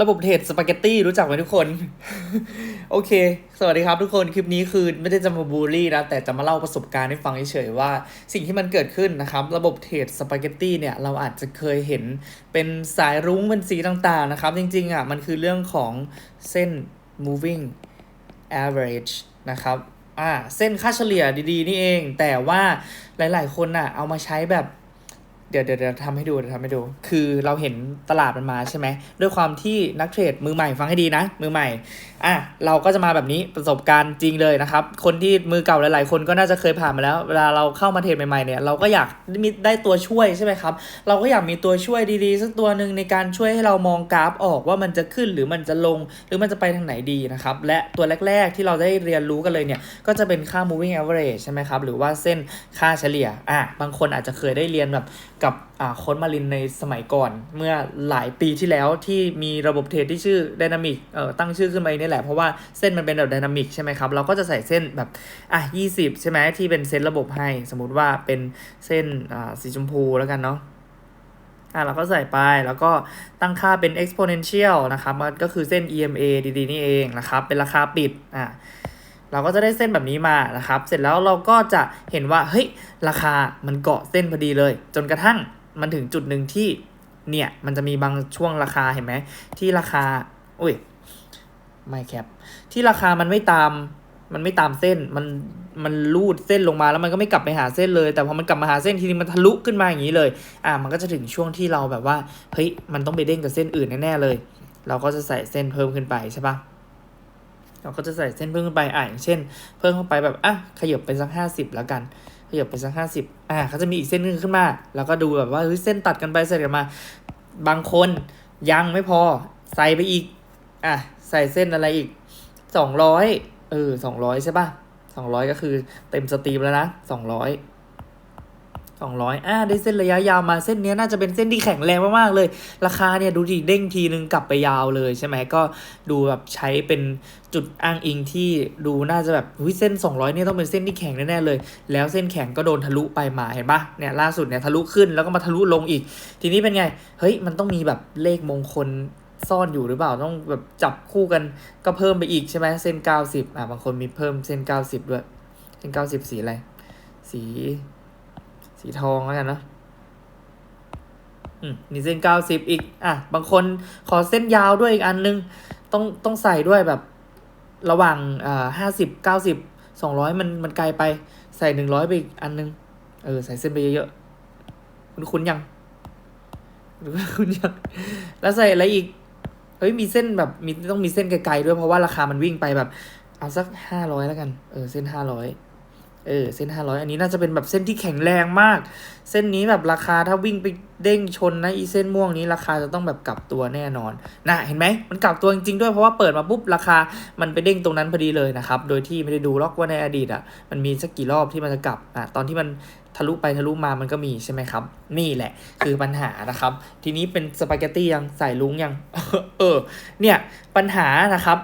ระบบเทรดสปาเกตตี้รู้จักไหมทุกคน โอเค สวัสดีครับทุกคน คลิปนี้คือไม่ได้จะมาบูลลี่นะ แต่จะมาเล่าประสบการณ์ให้ฟังเฉยๆว่า สิ่งที่มันเกิดขึ้นนะครับ ระบบเทรดสปาเกตตี้เนี่ย เราอาจจะเคยเห็นเป็นสายรุ้งเป็นสีต่างๆนะครับ จริงๆอะมันคือเรื่องของเส้น moving average นะครับอ่าเส้นค่าเฉลี่ยดีๆ นี่เอง แต่ว่าหลายๆ คนน่ะเอามาใช้แบบ เดี๋ยวเดี๋ยวเดี๋ยวทำให้ดูเดี๋ยวทำให้ดู คือเราเห็นตลาดมันมาใช่ไหม ด้วยความที่นักเทรดมือใหม่ฟังให้ดีนะ มือใหม่ อะ เราก็จะมาแบบนี้ประสบการณ์จริงเลยนะครับ คนที่มือเก่าหลาย ๆ คนก็น่าจะเคยผ่านมาแล้ว เวลาเราเข้ามาเทรดใหม่ ๆ เนี่ย เราก็อยากมีได้ตัวช่วยใช่ไหมครับ เราก็อยากมีตัวช่วยดี ๆ สักตัวหนึ่งในการช่วยให้เรามองกราฟออกว่ามันจะขึ้นหรือมันจะลง หรือมันจะไปทางไหนดีนะครับ และตัวแรก ๆ ที่เราได้เรียนรู้กันเลยเนี่ย ก็จะเป็นค่า moving average ใช่ไหมครับ หรือว่าเส้นค่าเฉลี่ย อะ บางคนอาจจะเคยได้เรียนแบบกับโค้ดมารินในสมัยก่อน เมื่อหลายปีที่แล้วที่มีระบบเทรดที่ชื่อ Dynamic เอ่อตั้งชื่อขึ้นมาเนี่แหละ เพราะว่าเส้นมันเป็นแบบ Dynamic ใช่ไหมครับ เราก็จะใส่เส้นแบบอะ20ใช่ไหมที่เป็นเส้นระบบให้ สมมุติว่าเป็นเส้นอ่าสีชมพูแล้วกันเนาะอะเราก็ใส่ไปแล้วก็ตั้งค่าเป็น exponential นะครับมันก็คือเส้น EMA ดีๆนี่เองนะครับ เป็นราคาปิดอะ เราก็จะได้เส้นแบบนี้มานะครับ เสร็จแล้วเราก็จะเห็นว่าเฮ้ยราคามันเกาะเส้นพอดีเลย จนกระทั่งมันถึงจุดหนึ่งที่เนี่ยมันจะมีบางช่วงราคาเห็นไหมที่ราคาอุ้ยไม่แคปที่ราคามันไม่ตามมันไม่ตามเส้นมันมันลูดเส้นลงมาแล้วมันก็ไม่กลับไปหาเส้นเลย แต่พอมันกลับมาหาเส้นทีนี้มันทะลุขึ้นมาอย่างนี้เลย อะมันก็จะถึงช่วงที่เราแบบว่าเฮ้ยมันต้องไปเด้งกับเส้นอื่นแน่ๆเลย เราก็จะใส่เส้นเพิ่มขึ้นไปใช่ปะ เราก็จะใส่เส้นเพิ่มขึ้นไปอะอย่างเช่น เพิ่มเข้าไปแบบอะขยับไปสักห้าสิบแล้วกัน ขยับไปสักห้าสิบอะเขาจะมีอีกเส้นนึงขึ้นมา แล้วก็ดูแบบว่าเฮ้ยเส้นตัดกันไปเสร็จกันมา บางคนยังไม่พอใส่ไปอีกอะใส่เส้นอะไรอีกสองร้อยเออสองร้อยใช่ป่ะสองร้อยก็คือเต็มสตรีมแล้วนะสองร้อย สองร้อยอะได้เส้นระยะยาวมาเส้นนี้น่าจะเป็นเส้นที่แข็งแรงมากๆเลย ราคาเนี่ยดูดิเด้งทีนึงกลับไปยาวเลยใช่ไหมก็ดูแบบใช้เป็นจุดอ้างอิงที่ดูน่าจะแบบหุ้ยเส้น 200เนี่ยต้องเป็นเส้นที่แข็งแน่ๆเลย แล้วเส้นแข็งก็โดนทะลุไปมาเห็นปะเนี่ยล่าสุดเนี่ยทะลุขึ้นแล้วก็มาทะลุลงอีก ทีนี้เป็นไงเฮ้ยมันต้องมีแบบเลขมงคลซ่อนอยู่หรือเปล่าต้องแบบจับคู่กันก็เพิ่มไปอีกใช่ไหมเส้น 90อะบางคนมีเพิ่มเส้น 90 ด้วย เส้น 90 สีอะไร สี สีทองแล้วกันนะอืมนี่เส้น90อีก อะ บางคนขอเส้นยาวด้วยอีกอันนึง ต้องต้องใส่ด้วยแบบระหว่างอ่าห้าสิบเก้าสิบสองร้อยมันมันไกลไปใส่หนึ่งร้อยไปอีกอันนึง เออ ใส่เส้นไปเยอะๆคุณคุณยังหรือว่าคุณยังแล้วใส่อะไรอีกเฮ้ยมีเส้นแบบมีต้องมีเส้นไกลๆด้วยเพราะว่าราคามันวิ่งไปแบบ เอาสักห้าร้อยแล้วกัน เออ เส้นห้าร้อย เออเส้นห้าร้อยอันนี้น่าจะเป็นแบบเส้นที่แข็งแรงมาก เส้นนี้แบบราคาถ้าวิ่งไปเด้งชนนะอีเส้นม่วงนี้ราคาจะต้องแบบกลับตัวแน่นอนนะเห็นไหมมันกลับตัวจริงๆด้วยเพราะว่าเปิดมาปุ๊บราคามันไปเด้งตรงนั้นพอดีเลยนะครับโดยที่ไม่ได้ดูล็อกว่าในอดีตอะมันมีสักกี่รอบที่มันจะกลับอะตอนที่มันทะลุไปทะลุมามันก็มีใช่ไหมครับ นี่แหละคือปัญหานะครับ ทีนี้เป็นสปาเกตตี้ยังใส่ลุงยัง เออ เนี่ยปัญหานะครับ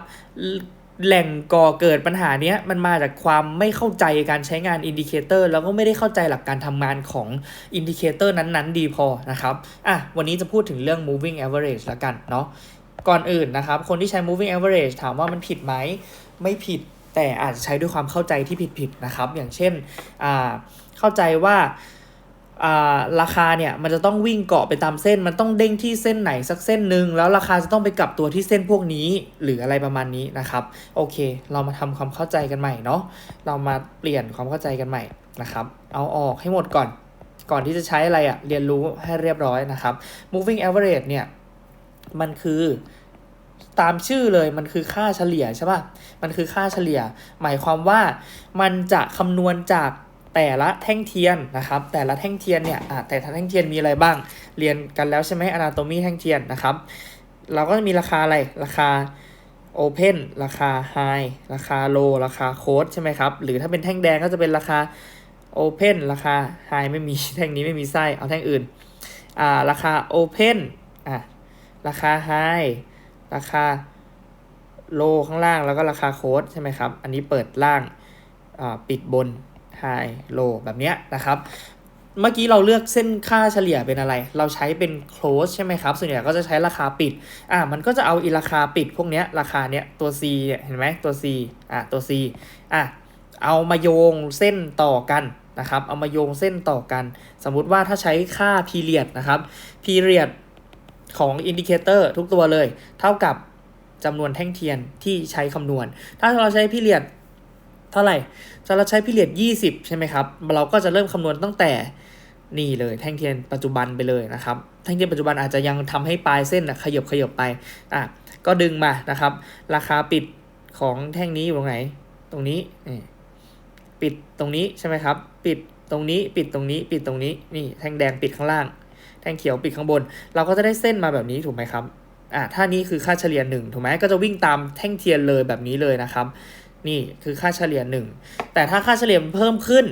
แหล่งก่อเกิดปัญหาเนี้ยมันมาจากความไม่เข้าใจการใช้งานอินดิเคเตอร์แล้วก็ไม่ได้เข้าใจหลักการทำงานของอินดิเคเตอร์นั้น ๆ ดีพอนะครับอะวันนี้จะพูดถึงเรื่อง moving average ละกันเนาะก่อนอื่นนะครับ คนที่ใช้ moving average ถามว่ามันผิดไหมไม่ผิดแต่อาจจะใช้ด้วยความเข้าใจที่ผิดๆนะครับ อย่างเช่นอ่าเข้าใจว่าอ่า ราคาเนี่ยมันจะต้องวิ่งเกาะไปตามเส้น มันต้องเด้งที่เส้นไหนสักเส้นหนึ่งแล้วราคาจะต้องไปกลับตัวที่เส้นพวกนี้ หรืออะไรประมาณนี้นะครับ โอเค เรามาทำความเข้าใจกันใหม่เนาะเรามาเปลี่ยนความเข้าใจกันใหม่นะครับ เอาออกให้หมดก่อน ก่อนที่จะใช้อะไรอะเรียนรู้ให้เรียบร้อยนะครับ moving average เนี่ยมันคือตามชื่อเลยมันคือค่าเฉลี่ยใช่ป่ะมันคือค่าเฉลี่ย หมายความว่ามันจะคำนวณจาก แต่ละแท่งเทียนนะครับ แต่ละแท่งเทียนเนี่ยอะแต่ละแท่งเทียนมีอะไรบ้าง เรียนกันแล้วใช่ไหม anatomy แท่งเทียนนะครับ เราก็จะมีราคาอะไร ราคา Open ราคา High ราคา Low ราคา Close ใช่ไหมครับ หรือถ้าเป็นแท่งแดงก็จะเป็นราคา Open ราคา High ไม่มีแท่งนี้ไม่มีไส้ เอาแท่งอื่น อ่า ราคา Open อะ ราคา High ราคา Low ข้างล่างแล้วก็ราคา Close ใช่ไหมครับ อันนี้เปิดล่าง อ่า ปิดบน High Low แบบเนี้ยนะครับเมื่อกี้เราเลือกเส้นค่าเฉลี่ยเป็นอะไร เราใช้เป็น close ใช่ไหมครับ ส่วนใหญ่ก็จะใช้ราคาปิด อะมันก็จะเอาอีราคาปิดพวกเนี้ย ราคาเนี้ย ตัว C เนี่ย เห็นไหมตัว C อะตัว C อะ เอามาโยงเส้นต่อกันนะครับ เอามาโยงเส้นต่อกัน สมมุติว่าถ้าใช้ค่า period นะครับ period ของอินดิเคเตอร์ทุกตัวเลย เท่ากับจำนวนแท่งเทียนที่ใช้คำนวณ ถ้าเราใช้ period เท่าไหร่ ถ้าเราใช้ period 20 ใช่ไหมครับ เราก็จะเริ่มคำนวณตั้งแต่นี่เลยแท่งเทียนปัจจุบันไปเลยนะครับ แท่งเทียนปัจจุบันอาจจะยังทำให้ปลายเส้นนะขยบขยบไปอะก็ดึงมานะครับ ราคาปิดของแท่งนี้อยู่ตรงไหน ตรงนี้ปิดตรงนี้ใช่ไหมครับ ปิดตรงนี้ปิดตรงนี้ปิดตรงนี้นี่แท่งแดงปิดข้างล่าง แท่งเขียวปิดข้างบน เราก็จะได้เส้นมาแบบนี้ถูกไหมครับอะถ้านี้คือค่าเฉลี่ยหนึ่งถูกไหมก็จะวิ่งตามแท่งเทียนเลยแบบนี้เลยนะครับ นี่คือค่าเฉลี่ยหนึ่งแต่ถ้าค่าเฉลี่ยมันเพิ่มขึ้น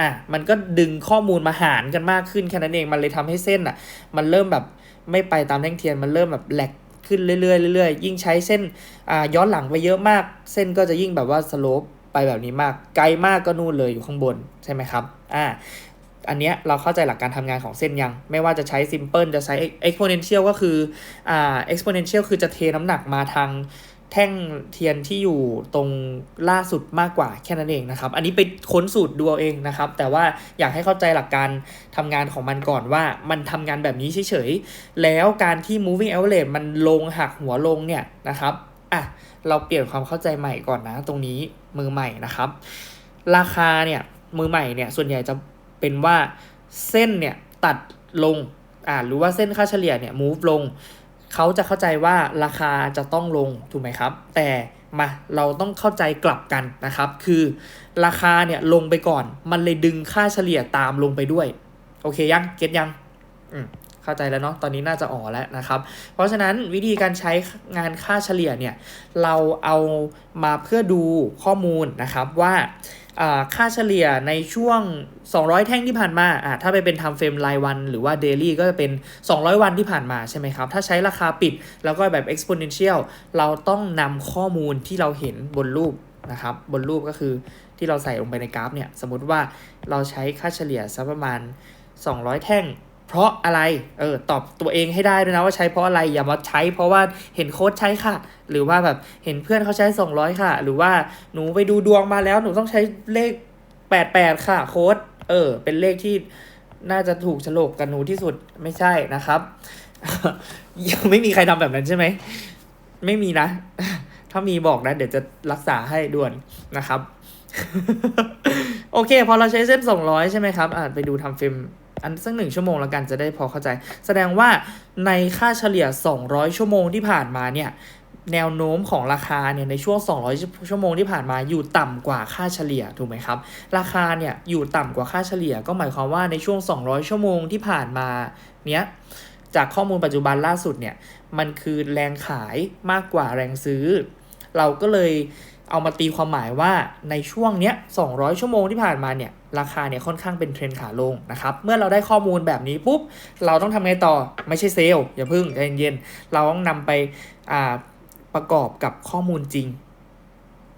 อะมันก็ดึงข้อมูลมาหารกันมากขึ้นแค่นั้นเองมันเลยทำให้เส้นอะ มันเริ่มแบบไม่ไปตามแท่งเทียนมันเริ่มแบบแหลกขึ้นเรื่อยๆเรื่อยๆยิ่งใช้เส้นอ่าย้อนหลังไปเยอะมาก เส้นก็จะยิ่งแบบว่าสโลปไปแบบนี้มากไกลมากก็นู่นเลยอยู่ข้างบนใช่ไหมครับอ่าอันเนี้ยเราเข้าใจหลักการทำงานของเส้นยัง ไม่ว่าจะใช้ simple จะใช้ exponential ก็คืออ่า exponential คือจะเทน้ำหนักมาทาง แท่งเทียนที่อยู่ตรงล่าสุดมากกว่าแค่นั้นเองนะครับ อันนี้ไปค้นสูตรดูเอาเองนะครับ แต่ว่าอยากให้เข้าใจหลักการทำงานของมันก่อนว่ามันทำงานแบบนี้เฉยๆ แล้วการที่ moving average มันลงหักหัวลงเนี่ยนะครับอะเราเปลี่ยนความเข้าใจใหม่ก่อนนะ ตรงนี้มือใหม่นะครับ ราคาเนี่ยมือใหม่เนี่ยส่วนใหญ่จะเป็นว่าเส้นเนี่ยตัดลงอ่าหรือว่าเส้นค่าเฉลี่ยเนี่ย move ลง เขาจะเข้าใจว่าราคาจะต้องลงถูกไหมครับ แต่มาเราต้องเข้าใจกลับกันนะครับ คือราคาเนี่ยลงไปก่อน มันเลยดึงค่าเฉลี่ยตามลงไปด้วย โอเคยังเก็ตยังอืมเข้าใจแล้วเนาะตอนนี้น่าจะอ๋อแล้วนะครับ เพราะฉะนั้นวิธีการใช้งานค่าเฉลี่ยเนี่ย เราเอามาเพื่อดูข้อมูลนะครับว่าอ่า ค่าเฉลี่ยในช่วง 200 แท่งที่ผ่านมาอ่าถ้าไปเป็นทำเฟรมรายวันหรือว่าเดลี่ก็จะเป็น 200 วันที่ผ่านมาใช่ไหมครับ ถ้าใช้ราคาปิดแล้วก็แบบ exponential เราต้องนำข้อมูลที่เราเห็นบนรูปนะครับบนรูปก็คือที่เราใส่ลงไปในกราฟเนี่ย สมมติว่าเราใช้ค่าเฉลี่ยสักประมาณ 200 แท่ง เพราะอะไร เออ ตอบตัวเองให้ได้ด้วยนะว่าใช้เพราะอะไร อย่ามาใช้เพราะว่าเห็นโค้ดใช้ค่ะ หรือว่าแบบเห็นเพื่อนเขาใช้ 200 ค่ะ หรือว่าหนูไปดูดวงมาแล้วหนูต้องใช้เลข 88 ค่ะ โค้ด เออ เป็นเลขที่น่าจะถูกฉลกกับหนูที่สุด ไม่ใช่นะครับ ยังไม่มีใครทำแบบนั้นใช่ไหม ไม่มีนะ ถ้ามีบอกนะ เดี๋ยวจะรักษาให้ด่วนนะครับ โอเค พอเราใช้เส้น 200 ใช่ไหมครับ อ่าไปดูทำฟิล์ม อันสักหนึ่งชั่วโมงแล้วกันจะได้พอเข้าใจ แสดงว่าในค่าเฉลี่ย 200 ชั่วโมงที่ผ่านมาเนี่ยแนวโน้มของราคาเนี่ยในช่วง 200 ชั่วโมงที่ผ่านมาอยู่ต่ำกว่าค่าเฉลี่ยถูกไหมครับ ราคาเนี่ยอยู่ต่ำกว่าค่าเฉลี่ย ก็หมายความว่าในช่วง 200 ชั่วโมงที่ผ่านมาเนี้ยจากข้อมูลปัจจุบันล่าสุดเนี่ยมันคือแรงขายมากกว่าแรงซื้อ เราก็เลย เอามาตีความหมายว่าในช่วงเนี้ย 200 ชั่วโมงที่ผ่านมาเนี่ย ราคาเนี่ยค่อนข้างเป็นเทรนขาลงนะครับ เมื่อเราได้ข้อมูลแบบนี้ปุ๊บ เราต้องทำไงต่อ ไม่ใช่เซลล์อย่าพึ่งใจเย็นๆ เราต้องนำไปประกอบกับข้อมูลจริง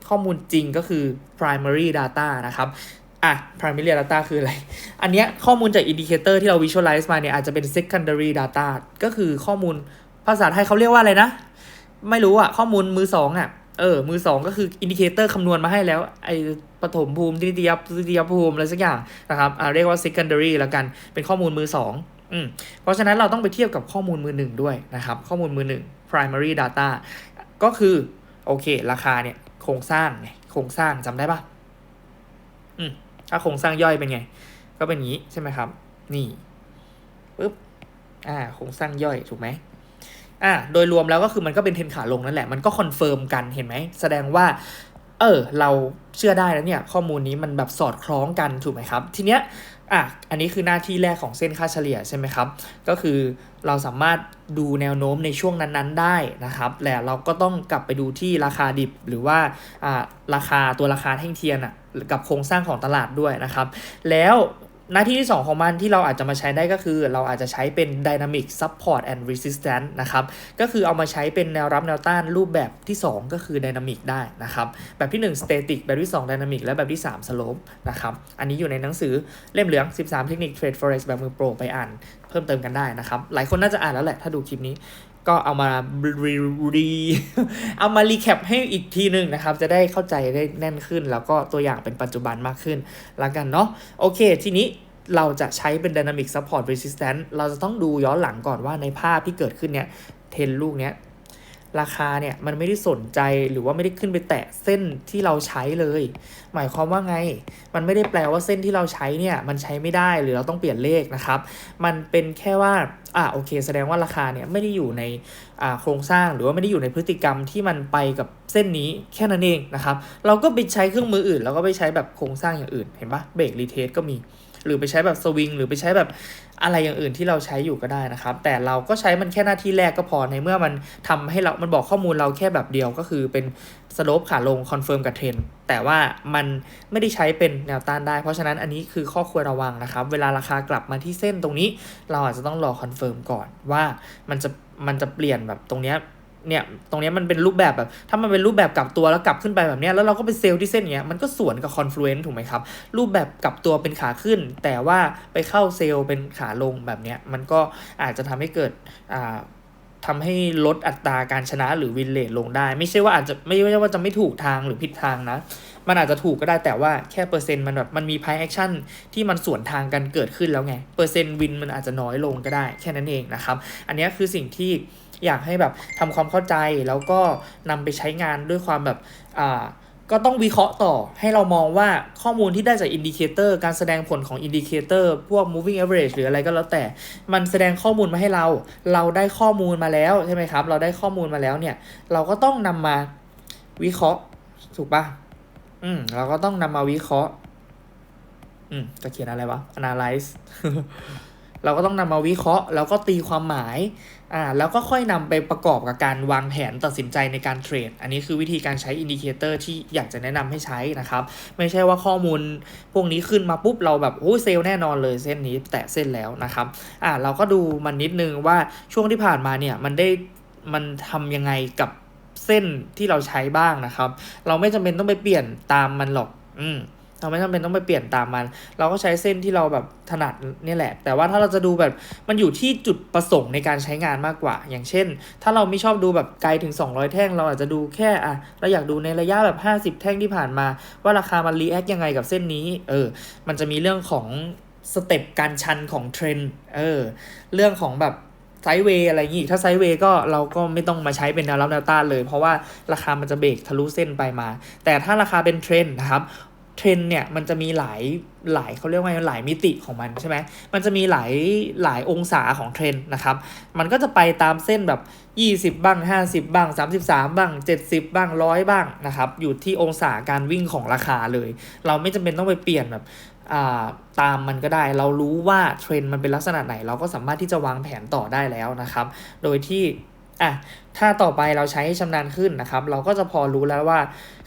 ข้อมูลจริงก็คือ primary data นะครับอะ primary data คืออะไร อันเนี้ยข้อมูลจาก indicator ที่เรา visualize มาเนี่ยอาจจะเป็น secondary data ก็คือข้อมูลภาษาไทยเขาเรียกว่าอะไรนะ ไม่รู้อะข้อมูลมือสองอะ เออ มือสองก็คืออินดิเคเตอร์คำนวณมาให้แล้ว ไอปฐมภูมิตริยตริยภูมิอะไรสักอย่างนะครับอ่าเรียกว่า secondary แล้วกัน เป็นข้อมูลมือสองอืมเพราะฉะนั้นเราต้องไปเทียบกับข้อมูลมือหนึ่งด้วยนะครับ ข้อมูลมือหนึ่ง primary data ก็คือ โอเค ราคาเนี่ย โครงสร้างไงโครงสร้างจำได้ปะอืมถ้าโครงสร้างย่อยเป็นไง ก็เป็นอย่างนี้ใช่ไหมครับ นี่ปึ๊บอ่าโครงสร้างย่อยถูกไหม อะโดยรวมแล้วก็คือมันก็เป็นเทรนขาลงนั่นแหละ มันก็คอนเฟิร์มกันเห็นไหม แสดงว่า เออ เราเชื่อได้แล้วเนี่ย ข้อมูลนี้มันแบบสอดคล้องกันถูกไหมครับ ทีเนี้ยอะ อันนี้คือหน้าที่แรกของเส้นค่าเฉลี่ยใช่ไหมครับ ก็คือเราสามารถดูแนวโน้มในช่วงนั้นๆได้นะครับ แล้วเราก็ต้องกลับไปดูที่ราคาดิบหรือว่าอ่าราคาตัวราคาแท่งเทียนอะกับโครงสร้างของตลาดด้วยนะครับ แล้ว หน้าที่ที่ 2 ของมันที่เราอาจจะมาใช้ได้ก็คือ เราอาจจะใช้เป็น dynamic support and resistance นะครับ ก็คือเอามาใช้เป็นแนวรับแนวต้านรูปแบบที่ 2 ก็คือ dynamic ได้นะครับ แบบที่ 1 static แบบที่ 2 dynamic และแบบที่ 3 slope นะครับ อันนี้อยู่ในหนังสือเล่มเหลือง 13 เทคนิค trade forex แบบมือโปรไปอ่านเพิ่มเติมกันได้นะครับ หลายคนน่าจะอ่านแล้วแหละถ้าดูคลิปนี้ ก็เอามารีรีเอามารีแคปให้อีกทีหนึ่งนะครับ จะได้เข้าใจได้แน่นขึ้น แล้วก็ตัวอย่างเป็นปัจจุบันมากขึ้นละกันเนาะโอเค ทีนี้เราจะใช้เป็น Dynamic Support Resistance เราจะต้องดูย้อนหลังก่อนว่าในภาพที่เกิดขึ้นเนี่ยเทนลูกเนี้ย ราคาเนี่ยมันไม่ได้สนใจหรือว่าไม่ได้ขึ้นไปแตะเส้นที่เราใช้เลย หมายความว่าไง มันไม่ได้แปลว่าเส้นที่เราใช้เนี่ยมันใช้ไม่ได้หรือเราต้องเปลี่ยนเลขนะครับ มันเป็นแค่ว่าอ่าโอเค แสดงว่าราคาเนี่ยไม่ได้อยู่ในอ่าโครงสร้างหรือว่าไม่ได้อยู่ในพฤติกรรมที่มันไปกับเส้นนี้แค่นั้นเองนะครับ เราก็ไปใช้เครื่องมืออื่น แล้วก็ไปใช้แบบโครงสร้างอย่างอื่นเห็นปะเบรกรีเทสก็มี หรือไปใช้แบบสวิงหรือไปใช้แบบ อะไรอย่างอื่นที่เราใช้อยู่ก็ได้นะครับ แต่เราก็ใช้มันแค่หน้าที่แรกก็พอในเมื่อมันทำให้เรา มันบอกข้อมูลเราแค่แบบเดียวก็คือเป็นสโลปขาลงคอนเฟิร์มกับเทรนแต่ว่ามันไม่ได้ใช้เป็นแนวต้านได้ เพราะฉะนั้นอันนี้คือข้อควรระวังนะครับ เวลาราคากลับมาที่เส้นตรงนี้ เราอาจจะต้องรอคอนเฟิร์มก่อนว่ามันจะมันจะเปลี่ยนแบบตรงเนี้ย เนี่ยตรงนี้มันเป็นรูปแบบแบบ ถ้ามันเป็นรูปแบบกลับตัวแล้วกลับขึ้นไปแบบเนี้ยแล้วเราก็ไปเซลล์ที่เส้นเนี้ยมันก็สวนกับคอนฟลูเอนซ์ถูกไหมครับ รูปแบบกลับตัวเป็นขาขึ้น แต่ว่าไปเข้าเซลล์เป็นขาลงแบบเนี้ยมันก็อาจจะทำให้เกิดอ่าทำให้ลดอัตราการชนะหรือวินเลทลงได้ ไม่ใช่ว่าอาจจะไม่ใช่ว่าจะไม่ถูกทางหรือผิดทางนะ มันอาจจะถูกก็ได้แต่ว่าแค่เปอร์เซ็นต์มันแบบมันมีพายแอคชั่นที่มันสวนทางกันเกิดขึ้นแล้วไงเปอร์เซ็นต์วินมันอาจจะน้อยลงก็ได้แค่นั้นเองนะครับ อันนี้คือสิ่งที่ อยากให้แบบทำความเข้าใจแล้วก็นำไปใช้งานด้วยความแบบอ่าก็ต้องวิเคราะห์ต่อให้เรามองว่าข้อมูลที่ได้จากอินดิเคเตอร์การแสดงผลของอินดิเคเตอร์พวก moving average หรืออะไรก็แล้วแต่ มันแสดงข้อมูลมาให้เรา เราได้ข้อมูลมาแล้วใช่ไหมครับ เราได้ข้อมูลมาแล้วเนี่ย เราก็ต้องนำมาวิเคราะห์ถูกปะอืมเราก็ต้องนำมาวิเคราะห์ อืมจะเขียนอะไรวะ analyze เราก็ต้องนำมาวิเคราะห์ แล้วก็ตีความหมายอ่าแล้วก็ค่อยนำไปประกอบกับการวางแผนตัดสินใจในการเทรด อันนี้คือวิธีการใช้อินดิเคเตอร์ที่อยากจะแนะนำให้ใช้นะครับ ไม่ใช่ว่าข้อมูลพวกนี้ขึ้นมาปุ๊บเราแบบโอ้ยเซลแน่นอนเลยเส้นนี้แตะเส้นแล้วนะครับอ่าเราก็ดูมันนิดนึงว่าช่วงที่ผ่านมาเนี่ยมันได้มันทำยังไงกับเส้นที่เราใช้บ้างนะครับ เราไม่จำเป็นต้องไปเปลี่ยนตามมันหรอก อืม เราไม่จำเป็นต้องไปเปลี่ยนตามมัน เราก็ใช้เส้นที่เราแบบถนัดนี่แหละ แต่ว่าถ้าเราจะดูแบบมันอยู่ที่จุดประสงค์ในการใช้งานมากกว่า อย่างเช่น ถ้าเราไม่ชอบดูแบบไกลถึง 200 แท่ง เราอาจจะดูแค่อะเราอยากดูในระยะแบบ 50 แท่งที่ผ่านมา ว่าราคามันรีแอคยังไงกับเส้นนี้ เออ มันจะมีเรื่องของสเต็ปการชันของเทรนเออ เรื่องของแบบไซด์เวย์อะไรอย่างงี้ ถ้าไซด์เวย์ก็เราก็ไม่ต้องมาใช้เป็นแนวรับแนวต้านเลย เพราะว่าราคามันจะเบรกทะลุเส้นไปมา แต่ถ้าราคาเป็นเทรนนะครับ เทรนเนี่ยมันจะมีหลายหลายเขาเรียกว่าไงหลายมิติของมันใช่ไหมมันจะมีหลายหลายองศาของเทรนนะครับ มันก็จะไปตามเส้นแบบ 20 บ้าง 50 บ้าง 33 บ้าง 70 บ้างร้อยบ้างนะครับ อยู่ที่องศาการวิ่งของราคาเลย เราไม่จำเป็นต้องไปเปลี่ยนแบบาตามมันก็ได้ เรารู้ว่าเทรนมันเป็นลักษณะไหน เราก็สามารถที่จะวางแผนต่อได้แล้วนะครับ โดยที่ อะถ้าต่อไปเราใช้ชำนาญขึ้นนะครับ เราก็จะพอรู้แล้วว่า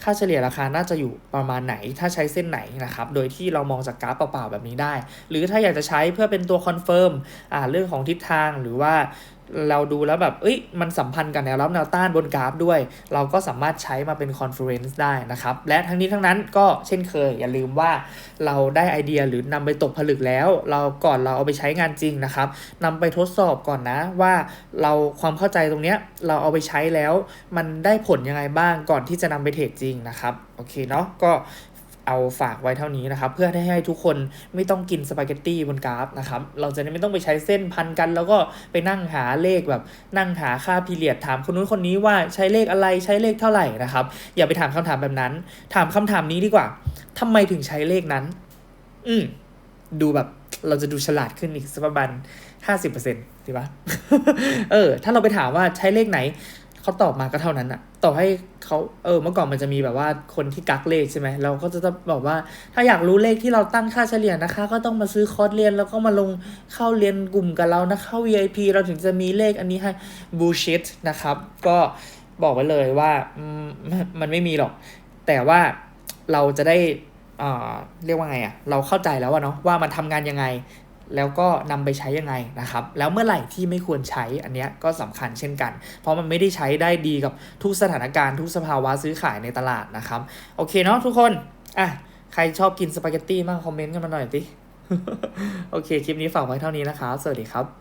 ค่าเฉลี่ยราคาน่าจะอยู่ประมาณไหน ถ้าใช้เส้นไหนนะครับ โดยที่เรามองจากกราฟเปล่าๆแบบนี้ได้ หรือถ้าอยากจะใช้เพื่อเป็นตัวคอนเฟิร์มอ่าเรื่องของทิศทางหรือว่า เราดูแล้วแบบเอ้ยมันสัมพันธ์กับแนวรับแนวต้านบนกราฟด้วย เราก็สามารถใช้มาเป็นคอนเฟอเรนซ์ได้นะครับ และทั้งนี้ทั้งนั้นก็เช่นเคย อย่าลืมว่าเราได้ไอเดียหรือนำไปตกผลึกแล้ว เราก่อนเราเอาไปใช้งานจริงนะครับนำไปทดสอบก่อนนะว่าเราความเข้าใจตรงเนี้ยเราเอาไปใช้แล้ว มันได้ผลยังไงบ้างก่อนที่จะนำไปเทรดจริงนะครับโอเคเนาะก็ เอาฝากไว้เท่านี้นะครับ เพื่อให้ทุกคนไม่ต้องกินสปาเกตตี้บนกราฟนะครับ เราจะไม่ต้องไปใช้เส้นพันกัน แล้วก็ไปนั่งหาเลขแบบนั่งหาค่าพีเรียดถามคนนู้นคนนี้ว่าใช้เลขอะไรใช้เลขเท่าไหร่นะครับ อย่าไปถามคำถามแบบนั้น ถามคำถามนี้ดีกว่าทำไมถึงใช้เลขนั้น อืมดูแบบเราจะดูฉลาดขึ้นอีกสักประมาณห้าสิบเปอร์เซ็นต์ดีปะเออ ถ้าเราไปถามว่าใช้เลขไหน เขาตอบมาก็เท่านั้นอะ ต่อให้เขาเออเมื่อก่อนมันจะมีแบบว่าคนที่กักเลขใช่ไหมเราก็จะบอกว่า ถ้าอยากรู้เลขที่เราตั้งค่าเฉลี่ยนะคะ ก็ต้องมาซื้อคอร์สเรียน แล้วก็มาลงเข้าเรียนกลุ่มกับเรานะเข้า VIP เราถึงจะมีเลขอันนี้ให้ bullshit นะครับ ก็บอกไว้เลยว่ามันไม่มีหรอก แต่ว่าเราจะได้เเรียกว่าไงอะเราเข้าใจแล้วว่าเนาะว่ามันทำงานยังไง แล้วก็นำไปใช้ยังไงนะครับ แล้วเมื่อไหร่ที่ไม่ควรใช้อันเนี้ยก็สำคัญเช่นกัน เพราะมันไม่ได้ใช้ได้ดีกับทุกสถานการณ์ทุกสภาวะซื้อขายในตลาดนะครับ โอเคเนาะทุกคนอะใครชอบกินสปาเกตตี้มากคอมเมนต์กันมาหน่อยสิโอเค คลิปนี้ฝากไว้เท่านี้นะครับ สวัสดีครับ